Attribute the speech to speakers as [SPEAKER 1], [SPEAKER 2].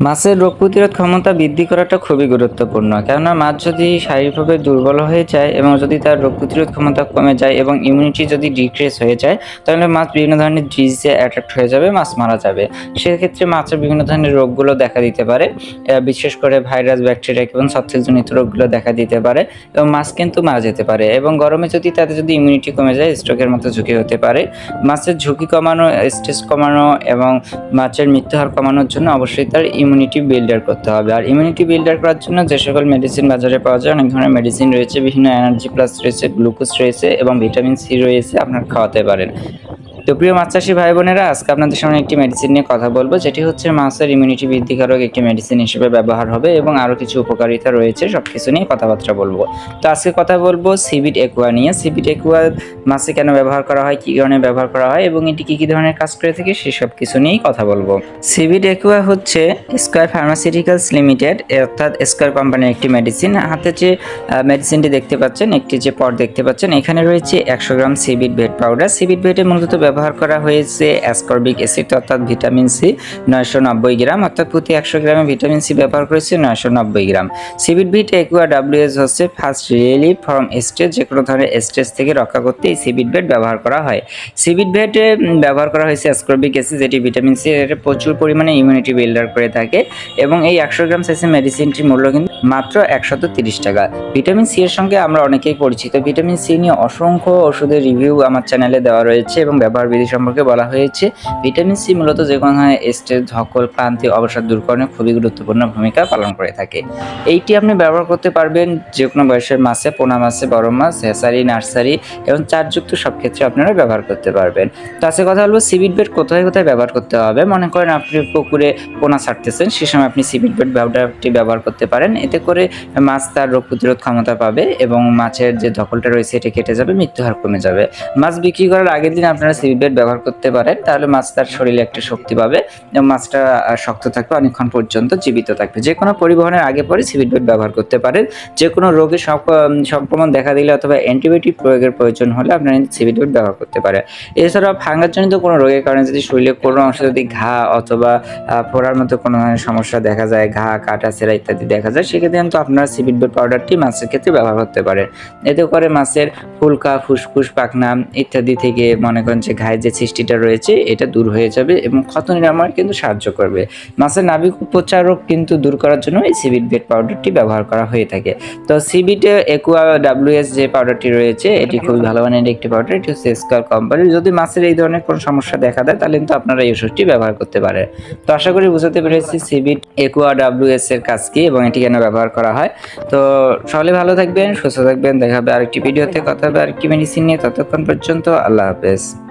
[SPEAKER 1] মাছের রোগ প্রতিরোধ ক্ষমতা বৃদ্ধি করাটা খুবই গুরুত্বপূর্ণ। কেননা মাছ যদি শারীরিকভাবে দুর্বল হয়ে যায় এবং যদি তার রোগ প্রতিরোধ ক্ষমতা কমে যায় এবং ইমিউনিটি যদি ডিক্রিজ হয়ে যায়, তাহলে মাছ বিভিন্ন ধরনের ডিজিজে অ্যাট্রাক্ট হয়ে যাবে, মাছ মারা যাবে। সেক্ষেত্রে মাছের বিভিন্ন ধরনের রোগগুলো দেখা দিতে পারে। বিশেষ করে ভাইরাস ব্যাকটেরিয়া এবং ছত্রাকজনিত রোগগুলো দেখা দিতে পারে এবং মাছ কিন্তু মারা যেতে পারে এবং গরমে যদি তাদের যদি ইমিউনিটি কমে যায় স্ট্রোকের মতো ঝুঁকি হতে পারে। মাছের ঝুঁকি কমানো স্ট্রেস কমানো এবং মাছের মৃত্যু হার কমানোর জন্য অবশ্যই তার ইমিউনিটি বিল্ডার করতে হবে। আর ইমিউনিটি বিল্ডার করার জন্য যে সকল মেডিসিন বাজারে পাওয়া যায়, অনেক ধরনের মেডিসিন রয়েছে, বিভিন্ন এনার্জি প্লাস রয়েছে গ্লুকোজ রয়েছে এবং ভিটামিন সি রয়েছে, আপনার খাওয়াতে পারেন। তো প্রিয় মাছ চাষি ভাই বোনেরা আজকে আপনাদের সামনে একটি মেডিসিন নিয়ে কথা বলব। যেটি হচ্ছে মাছের ইমিউনিটি বৃদ্ধিকারক একটি মেডিসিন হিসেবে ব্যবহার হবে এবং আরও কিছু উপকারিতা রয়েছে সব কিছু নিয়ে কথাবার্তা বলব। তো আজকে কথা বলব সিবিট একুয়া নিয়ে। সিবিট একুয়া মাছে কেন ব্যবহার করা হয়, কী কারণে ব্যবহার করা হয় এবং এটি কী কী ধরনের কাজ করে থাকে সেসব কিছু নিয়েই কথা বলব। সিবিট একুয়া হচ্ছে স্কোয়ার ফার্মাসিউটিক্যালস লিমিটেড অর্থাৎ স্কোয়ার কোম্পানির একটি মেডিসিন হাতে যে মেডিসিনটি দেখতে পাচ্ছেন, একটি যে পট দেখতে পাচ্ছেন, এখানে রয়েছে একশো গ্রাম সিবিট ভেট পাউডার সিবিট ভেটে মূলত ব্যবহার করা হয়েছে অ্যাসকর্বিক অ্যাসিড অর্থাৎ ভিটামিন সি নয়শো নব্বই গ্রাম, অর্থাৎ প্রতি একশো গ্রামে ভিটামিন সি ব্যবহার করেছে নয়শো নব্বই গ্রাম। সিবিট ভিট একুয়া ডাব্লিউএস হচ্ছে ফার্স্ট রিয়েলি ফ্রম স্টেজ যে কোনো ধরনের স্টেজ থেকে রক্ষা করতে এই সিবিট ভেট ব্যবহার করা হয়। সিবিট ভেটে ব্যবহার করা হয়েছে অ্যাসকর্বিক অ্যাসিড, যেটি ভিটামিন সি এর প্রচুর পরিমাণে ইমিউনিটি বিল্ডার করে থাকে এবং এই একশো গ্রাম সেসে মেডিসিনটির মূল্য কিন্তু মাত্র একশত তিরিশ টাকা। ভিটামিন সি এর সঙ্গে আমরা অনেকেই পরিচিত। ভিটামিন সি নিয়ে অসংখ্য ওষুধের রিভিউ আমার চ্যানেলে দেওয়া রয়েছে এবং ব্যবহার বিধি সম্পর্কে বলা হয়েছে। ভিটামিন সি মূলত যে কোনো ধরনের স্ট্রেস ধকল, ক্লান্তি, অবসাদ দূরকরণে খুবই গুরুত্বপূর্ণ ভূমিকা পালন করে থাকে। এইটি আপনি ব্যবহার করতে পারবেন যে কোনো বয়সের মাছে পোনা মাছে বড় মাছ হ্যাসারি নার্সারি এবং চারযুক্ত সব ক্ষেত্রে আপনারা ব্যবহার করতে পারবেন। তো আজকে কথা বলব সিবিট বেড কোথায় কোথায় ব্যবহার করতে হবে? মনে করেন আপনি পুকুরে পোনা ছাড়তেছেন, সে সময় আপনি সিবিট বেড ব্যবহারটি ব্যবহার করতে পারেন। এতে করে মাছ তার রোগ প্রতিরোধ ক্ষমতা পাবে এবং মাছের যে ধকলটা রয়েছে, এটি কেটে যাবে, মৃত্যুহার কমে যাবে। মাছ বিক্রি করার আগের দিন আপনারা বেড ব্যবহার করতে পারেন, তাহলে মাছ তার শরীরে একটা শক্তি পাবে এবং মাছটা শক্ত থাকবে, অনেকক্ষণ পর্যন্ত জীবিত থাকবে। যে কোনো পরিবহনের আগে পরে বেড ব্যবহার করতে পারেন। যে কোনো রোগের সং- সংক্রমণ দেখা দিলে অথবা অ্যান্টিবায়োটিক প্রয়োগের প্রয়োজন হলে আপনারা বেড ব্যবহার করতে পারেন। এছাড়াও ফাঙ্গাসজনিত কোনো রোগের কারণে যদি শরীরে কোনো অংশে যদি ঘা অথবা ফোড়ার মতো কোনো ধরনের সমস্যা দেখা যায়, ঘা, কাটা, সেরা ইত্যাদি দেখা যায়, সেক্ষেত্রে কিন্তু আপনারা বেড পাউডারটি মাছের ক্ষেত্রে ব্যবহার করতে পারেন। এতে করে মাছের ফুলকা, ফুসফুস, পাখনা ইত্যাদি থেকে মনে করেন যে ঘায়ের যে সৃষ্টিটা রয়েছে এটা দূর হয়ে যাবে এবং ক্ষত নিরাময় কিন্তু সাহায্য করবে। মাছের নাবিক উপচারক কিন্তু দূর করার জন্য এই সিবিট বেড পাউডারটি ব্যবহার করা হয়ে থাকে। তো সিবিট একুয়া ডাব্লিউএস যে পাউডারটি রয়েছে এটি খুবই ভালো। মানের একটি পাউডার এটি হচ্ছে স্কোয়ার কোম্পানির যদি মাছের এই ধরনের কোনো সমস্যা দেখা দেয় তাহলে কিন্তু আপনারা এই ওষুধটি ব্যবহার করতে পারেন। তো আশা করি বুঝাতে পেরেছি সিবিট একুয়া ডাব্লিউএস এর কাজ কি এবং এটি কেন ব্যবহার করা হয়। তো সকলে ভালো থাকবেন সুস্থ থাকবেন। দেখা হবে আরেকটি ভিডিওতে কথা হবে আরেকটি মেডিসিন নিয়ে। ততক্ষণ পর্যন্ত আল্লাহ হাফেজ।